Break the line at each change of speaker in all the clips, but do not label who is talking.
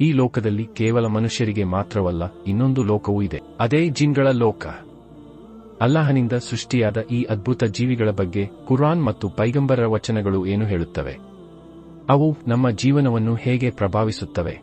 ಈ ಲೋಕದಲ್ಲಿ ಕೇವಲ ಮನುಷ್ಯರಿಗೆ ಮಾತ್ರವಲ್ಲ, ಇನ್ನೊಂದು ಲೋಕವೂ ಇದೆ. ಅದೇ ಜಿನ್ಗಳ ಲೋಕ. ಅಲ್ಲಾಹನಿಂದ ಸೃಷ್ಟಿಯಾದ ಈ ಅದ್ಭುತ ಜೀವಿಗಳ ಬಗ್ಗೆ ಕುರಾನ್ ಮತ್ತು ಪೈಗಂಬರರ ವಚನಗಳು ಏನು ಹೇಳುತ್ತವೆ? ಅವು ನಮ್ಮ ಜೀವನವನ್ನು ಹೇಗೆ ಪ್ರಭಾವಿಸುತ್ತವೆ?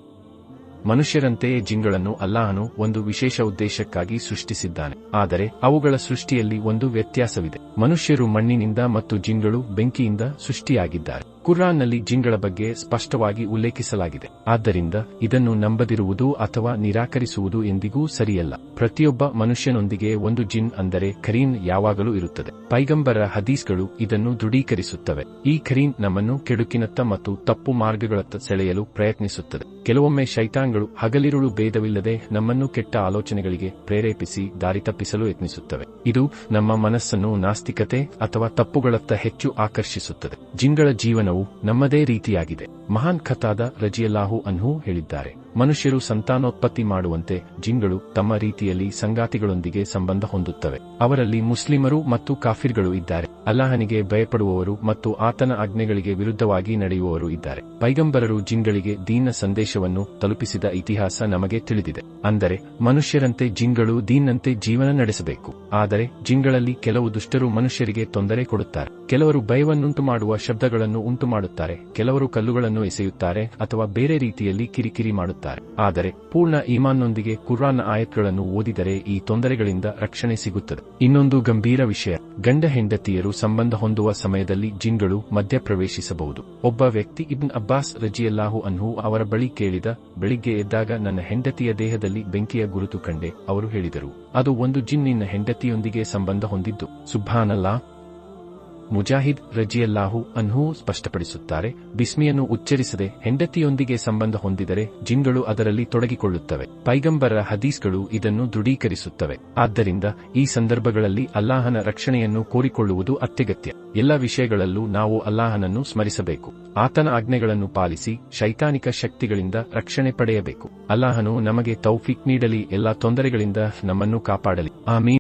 ಮನುಷ್ಯರಂತೆಯೇ ಜಿನ್ಗಳನ್ನು ಅಲ್ಲಾಹನು ಒಂದು ವಿಶೇಷ ಉದ್ದೇಶಕ್ಕಾಗಿ ಸೃಷ್ಟಿಸಿದ್ದಾನೆ. ಆದರೆ ಅವುಗಳ ಸೃಷ್ಟಿಯಲ್ಲಿ ಒಂದು ವ್ಯತ್ಯಾಸವಿದೆ. ಮನುಷ್ಯರು ಮಣ್ಣಿನಿಂದ ಮತ್ತು ಜಿನ್ಗಳು ಬೆಂಕಿಯಿಂದ ಸೃಷ್ಟಿಯಾಗಿದ್ದಾರೆ. ಕುರ್ಆನ್ನಲ್ಲಿ ಜಿಂಗಳ ಬಗ್ಗೆ ಸ್ಪಷ್ಟವಾಗಿ ಉಲ್ಲೇಖಿಸಲಾಗಿದೆ. ಆದ್ದರಿಂದ ಇದನ್ನು ನಂಬದಿರುವುದು ಅಥವಾ ನಿರಾಕರಿಸುವುದು ಎಂದಿಗೂ ಸರಿಯಲ್ಲ. ಪ್ರತಿಯೊಬ್ಬ ಮನುಷ್ಯನೊಂದಿಗೆ ಒಂದು ಜಿನ್ ಅಂದರೆ ಖರೀನ್ ಯಾವಾಗಲೂ ಇರುತ್ತದೆ. ಪೈಗಂಬರ ಹದೀಸ್ಗಳು ಇದನ್ನು ದೃಢೀಕರಿಸುತ್ತವೆ. ಈ ಖರೀನ್ ನಮ್ಮನ್ನು ಕೆಡುಕಿನತ್ತ ಮತ್ತು ತಪ್ಪು ಮಾರ್ಗಗಳತ್ತ ಸೆಳೆಯಲು ಪ್ರಯತ್ನಿಸುತ್ತದೆ. ಕೆಲವೊಮ್ಮೆ ಶೈತಾನ್ಗಳು ಹಗಲಿರುಳು ಭೇದವಿಲ್ಲದೆ ನಮ್ಮನ್ನು ಕೆಟ್ಟ ಆಲೋಚನೆಗಳಿಗೆ ಪ್ರೇರೇಪಿಸಿ ದಾರಿ ತಪ್ಪಿಸಲು ಯತ್ನಿಸುತ್ತವೆ. ಇದು ನಮ್ಮ ಮನಸ್ಸನ್ನು ನಾಸ್ತಿಕತೆ ಅಥವಾ ತಪ್ಪುಗಳತ್ತ ಹೆಚ್ಚು ಆಕರ್ಷಿಸುತ್ತದೆ. ಜಿನ್ಗಳ ಜೀವನವು ನಮ್ಮದೇ ರೀತಿಯಾಗಿದೆ. ಮಹಾನ್ ಖತಾದ ರಜಿಯಲ್ಲಾಹು ಅನ್ಹು ಹೇಳಿದ್ದಾರೆ. ಮನುಷ್ಯರು ಸಂತಾನೋತ್ಪತ್ತಿ ಮಾಡುವಂತೆ ಜಿನ್ಗಳು ತಮ್ಮ ರೀತಿಯಲ್ಲಿ ಸಂಗಾತಿಗಳೊಂದಿಗೆ ಸಂಬಂಧ ಹೊಂದುತ್ತವೆ. ಅವರಲ್ಲಿ ಮುಸ್ಲಿಮರು ಮತ್ತು ಕಾಫಿರ್ಗಳು ಇದ್ದಾರೆ. ಅಲ್ಲಾಹನಿಗೆ ಭಯಪಡುವವರು ಮತ್ತು ಆತನ ಆಜ್ಞೆಗಳಿಗೆ ವಿರುದ್ಧವಾಗಿ ನಡೆಯುವವರು ಇದ್ದಾರೆ. ಪೈಗಂಬರರು ಜಿನ್ಗಳಿಗೆ ದೀನ ಸಂದೇಶವನ್ನು ತಲುಪಿಸಿದ ಇತಿಹಾಸ ನಮಗೆ ತಿಳಿದಿದೆ. ಅಂದರೆ, ಮನುಷ್ಯರಂತೆ ಜಿನ್ಗಳು ದೀನ್ನಂತೆ ಜೀವನ ನಡೆಸಬೇಕು. ಆದರೆ, ಜಿನ್ಗಳಲ್ಲಿ ಕೆಲವು ದುಷ್ಟರು ಮನುಷ್ಯರಿಗೆ ತೊಂದರೆ ಕೊಡುತ್ತಾರೆ. ಕೆಲವರು ಭಯವನ್ನುಂಟು ಮಾಡುವ ಶಬ್ದಗಳನ್ನು ಉಂಟು ಮಾಡುತ್ತಾರೆ ಕೆಲವರು ಕಲ್ಲುಗಳನ್ನು ಎಸೆಯುತ್ತಾರೆ ಅಥವಾ ಬೇರೆ ರೀತಿಯಲ್ಲಿ ಕಿರಿಕಿರಿ ಮಾಡುತ್ತಾರೆ. ಆದರೆ ಪೂರ್ಣ ಇಮಾನ್ನೊಂದಿಗೆ ಕುರಾನ್ ಆಯತ್ಗಳನ್ನು ಓದಿದರೆ ಈ ತೊಂದರೆಗಳಿಂದ ರಕ್ಷಣೆ ಸಿಗುತ್ತದೆ. ಇನ್ನೊಂದು ಗಂಭೀರ ವಿಷಯ, ಗಂಡ ಹೆಂಡತಿಯರು ಸಂಬಂಧ ಹೊಂದುವ ಸಮಯದಲ್ಲಿ ಜಿನ್ಗಳು ಮಧ್ಯಪ್ರವೇಶಿಸಬಹುದು. ಒಬ್ಬ ವ್ಯಕ್ತಿ ಇಬ್ನ್ ಅಬ್ಬಾಸ್ ರಜಿಯಲ್ಲಾಹು ಅನ್ಹು ಅವರ ಬಳಿ ಕೇಳಿದ, ಬೆಳಿಗ್ಗೆ ಎದ್ದಾಗ ನನ್ನ ಹೆಂಡತಿಯ ದೇಹದಲ್ಲಿ ಬೆಂಕಿಯ ಗುರುತು ಕಂಡೆ, ಅವರು ಹೇಳಿದರು, ಅದು ಒಂದು ಜಿನ್ ನಿನ್ನ ಹೆಂಡತಿಯೊಂದಿಗೆ ಸಂಬಂಧ ಹೊಂದಿದ್ದು. ಸುಭಾನಲ್ಲಾ ಮುಜಾಹಿದ್ ರಜಿಯಲ್ಲಾಹು ಅನ್ಹು ಸ್ಪಷ್ಟಪಡಿಸುತ್ತಾರೆ, ಬಿಸ್ಮಿಯನ್ನು ಉಚ್ಚರಿಸದೆ ಹೆಂಡತಿಯೊಂದಿಗೆ ಸಂಬಂಧ ಹೊಂದಿದರೆ ಜಿನ್ಗಳು ಅದರಲ್ಲಿ ತೊಡಗಿಕೊಳ್ಳುತ್ತವೆ. ಪೈಗಂಬರ ಹದೀಸ್ಗಳು ಇದನ್ನು ದೃಢೀಕರಿಸುತ್ತವೆ. ಆದ್ದರಿಂದ ಈ ಸಂದರ್ಭಗಳಲ್ಲಿ ಅಲ್ಲಾಹನ ರಕ್ಷಣೆಯನ್ನು ಕೋರಿಕೊಳ್ಳುವುದು ಅತ್ಯಗತ್ಯ. ಎಲ್ಲ ವಿಷಯಗಳಲ್ಲೂ ನಾವು ಅಲ್ಲಾಹನನ್ನು ಸ್ಮರಿಸಬೇಕು. ಆತನ ಆಜ್ಞೆಗಳನ್ನು ಪಾಲಿಸಿ ಶೈತಾನಿಕ ಶಕ್ತಿಗಳಿಂದ ರಕ್ಷಣೆ ಪಡೆಯಬೇಕು. ಅಲ್ಲಾಹನು ನಮಗೆ ತೌಫಿಕ್ ನೀಡಲಿ, ಎಲ್ಲಾ ತೊಂದರೆಗಳಿಂದ ನಮ್ಮನ್ನು ಕಾಪಾಡಲಿ. ಆಮೀನ್.